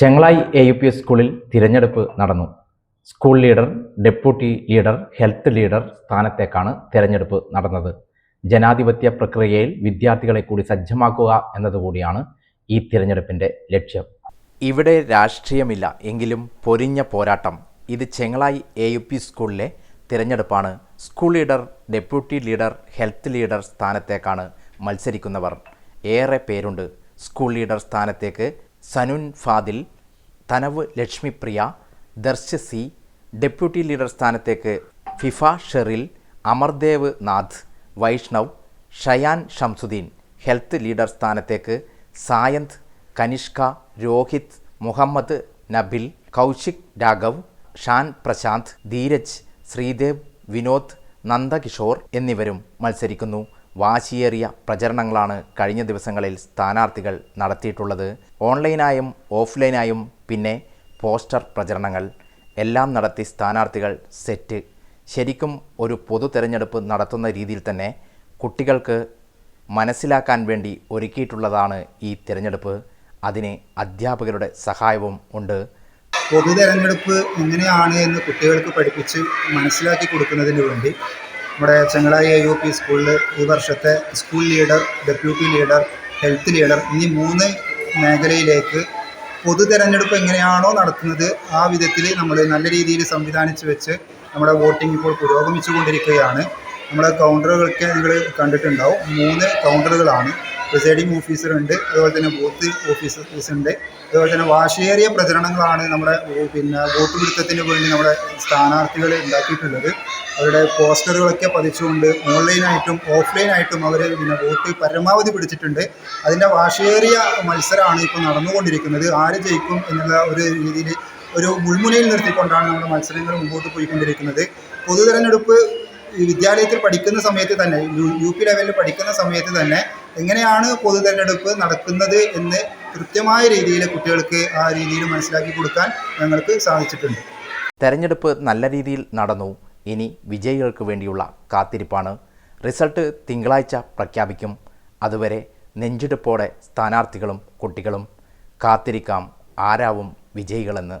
Chengalayi A U P S സ്കൂളിൽ തിരഞ്ഞെടുപ്പ് നടന്നു. School leader deputy leader health leader സ്ഥാനത്തേക്കാണ് തിരഞ്ഞെടുപ്പ് നടന്നത്. ജനാധിപത്യ പ്രക്രിയയിൽ വിദ്യാർത്ഥികളെ കൂടി സജ്ജമാക്കുക എന്നതുകൂടിയാണ് ഈ തിരഞ്ഞെടുപ്പിന്റെ ലക്ഷ്യം. ഇവിടെ രാഷ്ട്രീയമില്ല എങ്കിലും പൊരിഞ്ഞ പോരാട്ടം. ഇത് ചെങ്ങളായി എ യു പി സ്കൂളിലെ തിരഞ്ഞെടുപ്പാണ്. School leader deputy leader health leader സ്ഥാനത്തേക്കാണ് മത്സരിക്കുന്നവർ. ഏറെ പേരുണ്ട് സ്കൂൾ ലീഡർ സ്ഥാനത്തേക്ക് Sanun Fadil Thanav Lakshmipriya Darsh C deputy leader സ്ഥാനത്തേക്ക് ഫിഫ ഷെറിൽ അമർദേവ് നാഥ് വൈഷ്ണവ് ഷയാൻ ഷംസുദ്ദീൻ ഹെൽത്ത് ലീഡർ സ്ഥാനത്തേക്ക് സായന്ത് കനിഷ്ക രോഹിത് മുഹമ്മദ് നബിൽ കൗശിക് രാഘവ് ഷാൻ പ്രശാന്ത് ധീരജ് ശ്രീദേവ് വിനോദ് നന്ദകിഷോർ എന്നിവരും മത്സരിക്കുന്നു. വാശിയേറിയ പ്രചരണങ്ങളാണ് കഴിഞ്ഞ ദിവസങ്ങളിൽ സ്ഥാനാർത്ഥികൾ നടത്തിയിട്ടുള്ളത്. ഓൺലൈനായും ഓഫ്ലൈനായും പിന്നെ പോസ്റ്റർ പ്രചരണങ്ങൾ എല്ലാം നടത്തി സ്ഥാനാർത്ഥികൾ സെറ്റ്. ശരിക്കും ഒരു പൊതു തെരഞ്ഞെടുപ്പ് നടത്തുന്ന രീതിയിൽ തന്നെ കുട്ടികൾക്ക് മനസ്സിലാക്കാൻ വേണ്ടി ഒരുക്കിയിട്ടുള്ളതാണ് ഈ തിരഞ്ഞെടുപ്പ്. അതിന് അധ്യാപകരുടെ സഹായവും ഉണ്ട്. പൊതു തെരഞ്ഞെടുപ്പ് എങ്ങനെയാണ് എന്ന് കുട്ടികൾക്ക് പഠിപ്പിച്ച് മനസ്സിലാക്കി കൊടുക്കുന്നതിന് വേണ്ടി നമ്മുടെ ചെങ്ങളായി യു പി സ്കൂളിൽ ഈ വർഷത്തെ school leader deputy leader health leader എന്നീ മൂന്ന് മേഖലയിലേക്ക് പൊതു തെരഞ്ഞെടുപ്പ് എങ്ങനെയാണോ നടത്തുന്നത് ആ വിധത്തിൽ നമ്മൾ നല്ല രീതിയിൽ സംവിധാനിച്ച് വെച്ച് നമ്മുടെ വോട്ടിംഗ് ഇപ്പോൾ പുരോഗമിച്ചു കൊണ്ടിരിക്കുകയാണ് നമ്മുടെ കൗണ്ടറുകളൊക്കെ നിങ്ങൾ കണ്ടിട്ടുണ്ടാവും. മൂന്ന് കൗണ്ടറുകളാണ് പ്രിസൈഡിംഗ് ഓഫീസറുണ്ട് അതുപോലെ തന്നെ ബൂത്ത് ഓഫീസേഴ്സ് ഉണ്ട്. അതുപോലെ തന്നെ വാശിയേറിയ പ്രചരണങ്ങളാണ് നമ്മുടെ പിന്നെ വോട്ട് പിടുത്തത്തിന് വേണ്ടി നമ്മുടെ സ്ഥാനാർത്ഥികൾ ഉണ്ടാക്കിയിട്ടുള്ളത്. അവരുടെ പോസ്റ്ററുകളൊക്കെ പതിച്ചുകൊണ്ട് ഓൺലൈനായിട്ടും ഓഫ്ലൈനായിട്ടും അവർ പിന്നെ വോട്ട് പരമാവധി പിടിച്ചിട്ടുണ്ട്. അതിന്റെ വാശിയേറിയ മത്സരമാണ് ഇപ്പോൾ നടന്നുകൊണ്ടിരിക്കുന്നത്. ആര് ജയിക്കും എന്നുള്ള ഒരു രീതിയിൽ ഒരു മുൾമുനയിൽ നിർത്തിക്കൊണ്ടാണ് നമ്മുടെ മത്സരങ്ങൾ മുമ്പോട്ട് പോയിക്കൊണ്ടിരിക്കുന്നത്. പൊതു തെരഞ്ഞെടുപ്പ് ഈ വിദ്യാലയത്തിൽ പഠിക്കുന്ന സമയത്ത് തന്നെ യു പി ലെവലിൽ പഠിക്കുന്ന സമയത്ത് തന്നെ എങ്ങനെയാണ് പൊതു തെരഞ്ഞെടുപ്പ് നടക്കുന്നത് എന്ന് കൃത്യമായ രീതിയിൽ കുട്ടികൾക്ക് ആ രീതിയിൽ മനസ്സിലാക്കി കൊടുക്കാൻ ഞങ്ങൾക്ക് സാധിച്ചിട്ടുണ്ട്. തെരഞ്ഞെടുപ്പ് നല്ല രീതിയിൽ നടന്നു. ഇനി വിജയികൾക്ക് വേണ്ടിയുള്ള കാത്തിരിപ്പാണ്. റിസൾട്ട് തിങ്കളാഴ്ച പ്രഖ്യാപിക്കും. അതുവരെ നെഞ്ചിടുപ്പോടെ സ്ഥാനാർത്ഥികളും കുട്ടികളും കാത്തിരിക്കാം. ആരാവും വിജയികളെന്ന്.